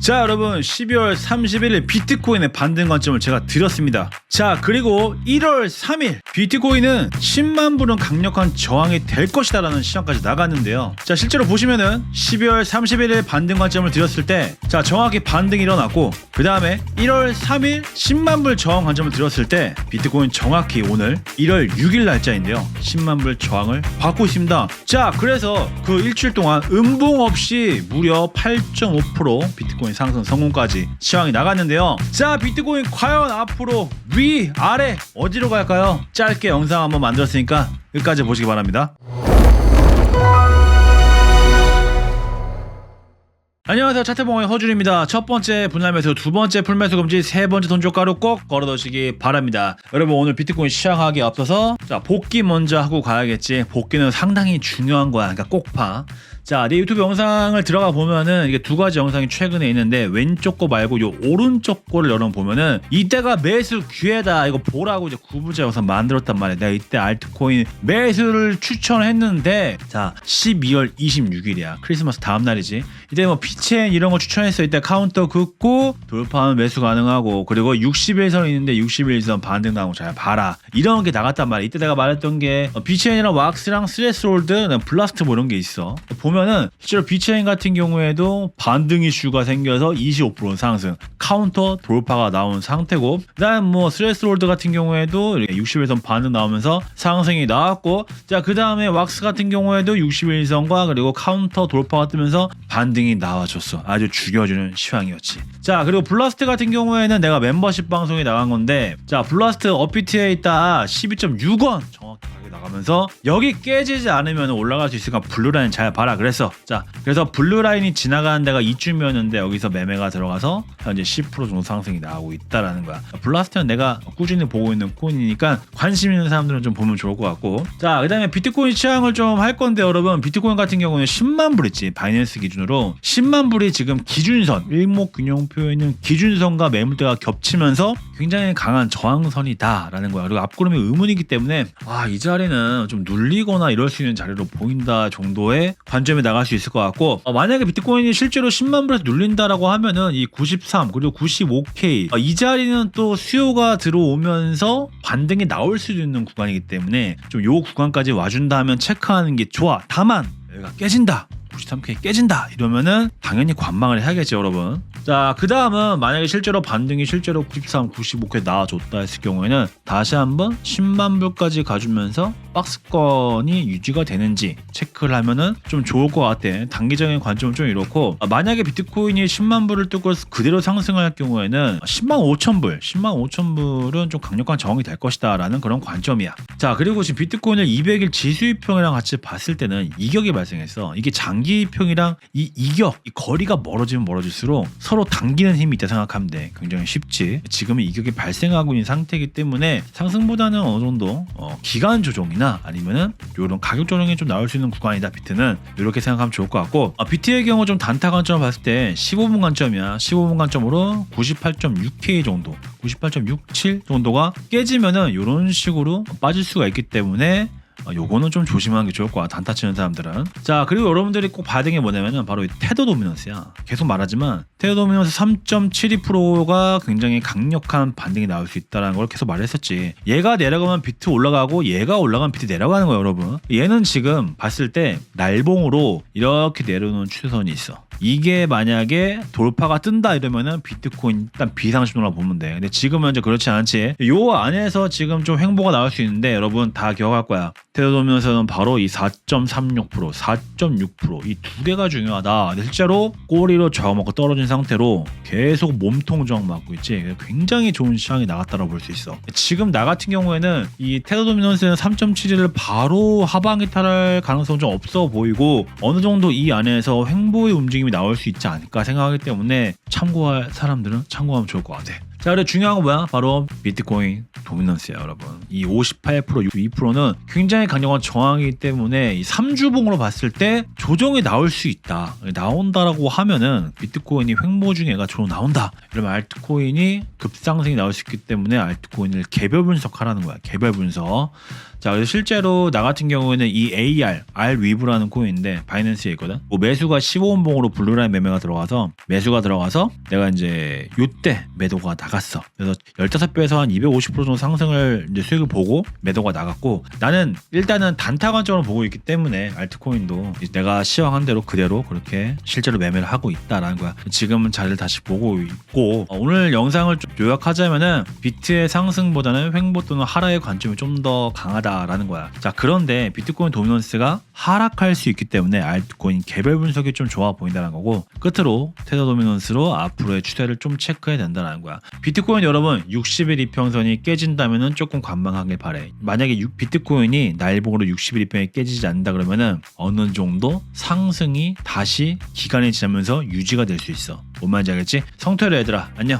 자 여러분 12월 31일 비트코인의 반등 관점을 제가 드렸습니다. 자 그리고 1월 3일 비트코인은 10만 불은 강력한 저항이 될 것이다 라는 시장까지 나갔는데요. 자 실제로 보시면은 12월 31일 반등 관점을 드렸을 때 자 정확히 반등이 일어났고 그 다음에 1월 3일 10만 불 저항 관점을 드렸을 때 비트코인 정확히 오늘 1월 6일 날짜인데요. 10만 불 저항을 받고 있습니다. 자 그래서 그 일주일 동안 음봉 없이 무려 8.5% 비트코인 상승 성공까지 시황이 나갔는데요. 자 비트코인 과연 앞으로 위 아래 어디로 갈까요? 짧게 영상 한번 만들었으니까 끝까지 보시기 바랍니다. 안녕하세요. 차태봉의 허준입니다. 첫 번째 분할 매수 두 번째 풀매수 금지 세 번째 돈조가로 꼭 걸어두시기 바랍니다. 여러분 오늘 비트코인 시작하기 앞서서 자 복귀 먼저 하고 가야겠지. 복귀는 상당히 중요한 거야. 그러니까 꼭봐 자, 내 유튜브 영상을 들어가 보면은 이게 두 가지 영상이 최근에 있는데 왼쪽 거 말고 요 오른쪽 거를 열어 보면은 이때가 매수 기회다 이거 보라고 이제 구부자 영상 만들었단 말이야. 내가 이때 알트코인 매수를 추천했는데 자 12월 26일이야 크리스마스 다음 날이지. 이때 뭐 피첸 이런 거 추천했어. 이때 카운터 긋고 돌파하면 매수 가능하고 그리고 60일선 있는데 60일선 반등 나오고 잘 봐라 이런 게 나갔단 말이야. 이때 내가 말했던 게 비첸이랑 왁스랑 스레스홀드 블라스트 뭐 이런 게 있어. 보면은 실제로 비체인 같은 경우에도 반등 이슈가 생겨서 25% 상승 카운터 돌파가 나온 상태고 그다음 뭐 스트레스홀드 같은 경우에도 이렇게 60일선 반등 나오면서 상승이 나왔고 자 그 다음에 왁스 같은 경우에도 60일선과 그리고 카운터 돌파가 뜨면서 반등이 나와줬어. 아주 죽여주는 시황이었지. 자 그리고 블라스트 같은 경우에는 내가 멤버십 방송에 나간 건데 자 블라스트 업비트에 있다. 12.6원 정확히 나가면서 여기 깨지지 않으면 올라갈 수 있으니까 블루라인 잘 봐라. 그랬어 자 그래서 블루라인이 지나가는 데가 이쯤이었는데 여기서 매매가 들어가서 현재 10% 정도 상승이 나오고 있다라는 거야. 블라스트는 내가 꾸준히 보고 있는 코인이니까 관심 있는 사람들은 좀 보면 좋을 것 같고. 자 그 다음에 비트코인 시황을 좀 할 건데 여러분 비트코인 같은 경우는 10만 불 있지. 바이낸스 기준으로. 10만 불이 지금 기준선 일목균형표에 있는 기준선과 매물대가 겹치면서 굉장히 강한 저항선이다라는 거야. 그리고 앞구름이 의문이기 때문에 아이 자리 는 좀 눌리거나 이럴 수 있는 자리로 보인다 정도의 관점에 나갈 수 있을 것 같고 어, 만약에 비트코인이 실제로 10만 불에서 눌린다라고 하면은 이 93 그리고 95K 어, 이 자리는 또 수요가 들어오면서 반등이 나올 수도 있는 구간이기 때문에 좀 요 구간까지 와준다 하면 체크하는 게 좋아. 다만 여기가 깨진다. 93K 깨진다. 이러면은 당연히 관망을 해야겠죠 여러분 자 그 다음은 만약에 실제로 반등이 실제로 93, 95K 나와줬다 했을 경우에는 다시 한번 10만 불까지 가주면서 박스권이 유지가 되는지 체크를 하면은 좀 좋을 것 같아. 단기적인 관점은 좀 이렇고. 아, 만약에 비트코인이 10만 불을 뚫고 그대로 상승할 경우에는 10만 5천 불 10만 5천 불은 좀 강력한 저항이 될 것이다 라는 그런 관점이야. 자 그리고 지금 비트코인을 200일 지수이평이랑 같이 봤을 때는 이격이 발생했어. 이게 장기이평이랑 이 이격 이 거리가 멀어지면 멀어질수록 서로 당기는 힘이 있다 생각하면 돼. 굉장히 쉽지. 지금은 이격이 발생하고 있는 상태이기 때문에 상승보다는 어느 정도 어, 기간 조정이나 아니면은 이런 가격 조정이 좀 나올 수 있는 구간이다 비트는. 이렇게 생각하면 좋을 것 같고. 아, 비트의 경우 좀 단타 관점을 봤을 때 15분 관점이야. 15분 관점으로 98.6K 정도 98.67 정도가 깨지면은 이런 식으로 빠질 수가 있기 때문에 아, 요거는 좀 조심하는 게 좋을 거야 단타 치는 사람들은 자 그리고 여러분들이 꼭 봐야 되는 게 뭐냐면은 바로 이 테더 도미넌스야 계속 말하지만 테더 도미넌스 3.72%가 굉장히 강력한 반등이 나올 수 있다는 걸 계속 말했었지 얘가 내려가면 비트 올라가고 얘가 올라가면 비트 내려가는 거야 여러분 얘는 지금 봤을 때 날봉으로 이렇게 내려오는 추세선이 있어 이게 만약에 돌파가 뜬다 이러면은 비트코인 일단 비상신호라 보면 돼. 근데 지금은 현재 그렇지 않지. 요 안에서 지금 좀 횡보가 나올 수 있는데 여러분 다 기억할 거야. 테더도면서는 바로 이 4.36%, 4.6%이 두 개가 중요하다. 실제로 꼬리로 저어먹고 떨어진 상태로 계속 몸통 저항 맞고 있지. 굉장히 좋은 시장이 나갔다고 볼 수 있어. 지금 나 같은 경우에는 이 테더도미넌스는 3.71을 바로 하방에 탈할 가능성 좀 없어 보이고 어느 정도 이 안에서 횡보의 움직임이 나올 수 있지 않을까 생각하기 때문에 참고할 사람들은 참고하면 좋을 것 같아. 자, 그리고 중요한 건 뭐야? 바로 비트코인 도미넌스야, 여러분. 이 58%, 62%는 굉장히 강력한 저항이기 때문에 이 3주봉으로 봤을 때 조정이 나올 수 있다. 나온다라고 하면은 비트코인이 횡보 중에 얘가 조정 나온다. 이러면 알트코인이 급상승이 나올 수 있기 때문에 알트코인을 개별 분석하라는 거야. 개별 분석. 자, 그래서 실제로 나 같은 경우에는 이 AR, R위브라는 코인인데 바이낸스에 있거든. 뭐 매수가 15원봉으로 블루라인 매매가 들어가서 매수가 들어가서 내가 이제 요때 매도가 나갔어. 그래서 15배에서 한 250% 정도 상승을 이제 수익을 보고 매도가 나갔고 나는 일단은 단타 관점으로 보고 있기 때문에 알트코인도 내가 시황한 대로 그대로 그렇게 실제로 매매를 하고 있다라는 거야. 지금은 자리를 다시 보고 있고 어, 오늘 영상을 좀 요약하자면은 비트의 상승보다는 횡보 또는 하락의 관점이 좀 더 강하 다라는 거야. 자 그런데 비트코인 도미넌스가 하락할 수 있기 때문에 알트코인 개별 분석이 좀 좋아 보인다는 거고 끝으로 테더 도미넌스로 앞으로의 추세를 좀 체크해야 된다는 거야. 비트코인 여러분 60일 이평선이 깨진다면은 조금 관망하길 바래. 만약에 유- 비트코인이 날봉으로 60일 이평이 깨지지 않는다 그러면은 어느 정도 상승이 다시 기간이 지나면서 유지가 될 수 있어. 뭔 말인지 알겠지? 성태로 얘들아 안녕.